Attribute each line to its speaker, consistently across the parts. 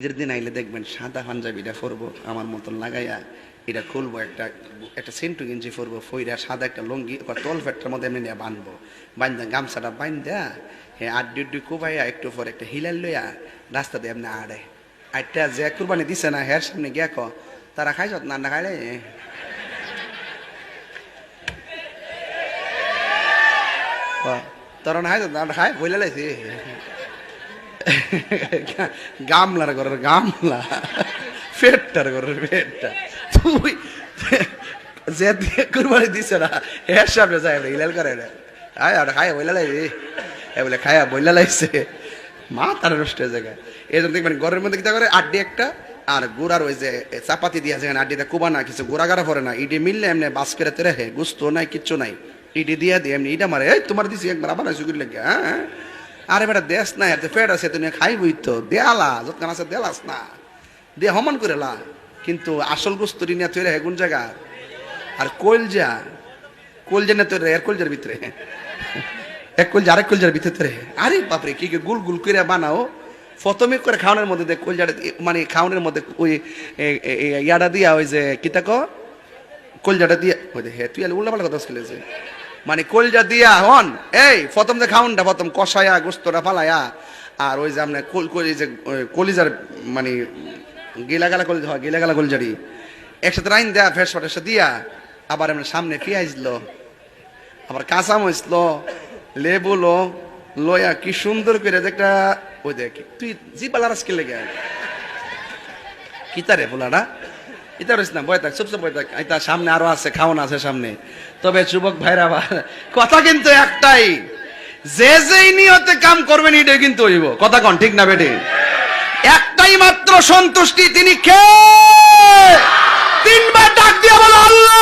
Speaker 1: ঈদের দিন আইলে দেখবেন সাদা পাঞ্জাবিটা পরবো, আমার মতন লাগাইয়া এটা খুলবো, একটা একটা সেন্টু গেঞ্জি পরবো, ফইরা সাদা একটা লুঙ্গি তল ফেটটার মধ্যে এমনি বানবো বান্ধা গামছাটা বান্ধা হ্যাঁ আড্ডি উড্ডি কুবাইয়া একটু পর একটা হিলাল লইয়া রাস্তা দিয়ে এমনি আড়ে। আটটা যে কুরবানি দিছে না, হের সামনে গিয়া ক, তারা খাইছ না না খাইলে? তোরা না খাইছ না খাই বইলে লাইছি? গামলার ঘরের গামলা। পেটটার ঘরের পেটটা। তুই যে কুরবানি দিছে না, এর সামনে যায় ইলাল করে না। আয়, আর খায় বইলা লাইছি এ বলে খায়া বইলা লাইছে। মা তার নষ্ট হয়ে জায়গা এই জন্য দেখবেন ঘরের মধ্যে কিতা করে? আড্ডি একটা, আর গুড়ার ওই যে চাপাতি দিয়া যেখানে আড্ডিতে কুবা না, কিছু গোড়া গাড়া পরে না, ইডি মিললে এমনি বাস করে হে, গুস্ত নাই, কিচ্ছু নাই। ইডি দিয়া দিয়ে এমনি ইটা মারে, এই, তোমার দিছি একবার, আবার সুগুর লেগে হ্যাঁ। আরে বেটা, দেশ না এত ফেট আছে তুমি খাইবই তো। দেয়ালা যতক্ষণ আছে দেলাস না। দিয়ে হমান করে লা কিন্তু আসল বস্তুটি নিয়ে তৈরি কোন জায়গা? আর কলজা কলজা নিয়ে তৈরি এর কলজার ভিতরে। এক কলজা, আরেক কলজার ভিতরে। আরে বাপরে, কি গুল গুল করে বানাও। প্রথমে করে খাওয়ানোর মধ্যে দেখ কলজাটা দিয়ে- মানে খাওয়ানোর মধ্যে ওই ইয়াটা দিয়া ওই যে কিতা কো কলজাটা দিয়া ওই যে হে, তুই উল্টা পাল্টা কথা খেলেছে মানে কলজা দিয়া হন। এই, প্রথম যে খাউনটা, প্রথম কষায়া, গোস্তটা ফালায়া, আর ওই যে আপনার কল কলি যে কলিজার মানে গিলা গালা কলিজা হয় গিলা গালা কলিজারি। একসাথে রাইন দেয়া ফেস ফাটেসা দিয়া, আবার এমনি সামনে পেঁয়াজ লো, আবার কাঁচা মরিচ লো, লেবু লো, লয়া, কি সুন্দর করে একটা, ওই দেখ, তুই জি পালার আজকে লেগে কিতারে পোলাটা ইতা রয়েছে না, বয় থাক চুপ চুপ থাক। এটা সামনে আরও আছে, খাওন আছে সামনে। তবে যুবক ভাইরা কথা কিন্তু একটাই, যে যেই নিয়তে কাম করবেন, এটাই কিন্তু হইব। কথা কন, ঠিক না বেটে একটাই মাত্র সন্তুষ্টি, তিনি কে তিনবার ডাক দিয়ে বলো আল্লাহ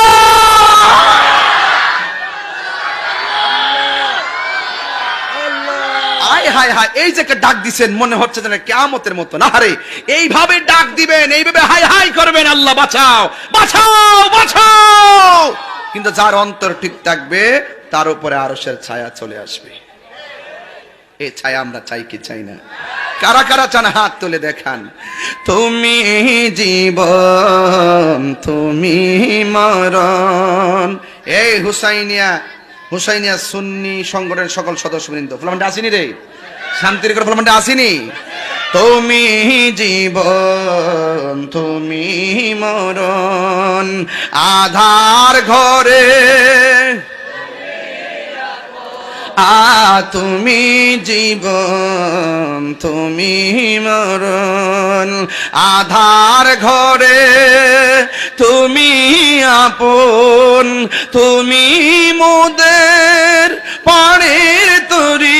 Speaker 1: আয় হায় হায়, এই যে ডাক দিছেন, মনে হচ্ছে যেন কেয়ামতের মতো। না রে, এইভাবে ডাক দিবেন, এইভাবে হাই হাই করবেন, আল্লাহ বাঁচাও বাঁচাও বাঁচাও। কিন্তু যার অন্তর ঠিক থাকবে, তার উপরে আরসের ছায়া চলে আসবে। এই ছায়া আমরা চাই কি চাই না? কারা কারা চান হাত তুলে দেখান? তুমি জীবন, তুমি মরণ। এই হুসাইনিয়া হুসাইনিয়া সুন্নি সংগঠনের সকল সদস্যবৃন্দ। ফলামনটা আসিনি রে? শান্তির করে ফলামনটা আসিনি? তুমি জীবন, তুমি মরণ, আধার ঘরে আ তুমি জীবন তুমি মরণ। আধার ঘরে তুমি আপন তুমি মোদের পাড়ের তরি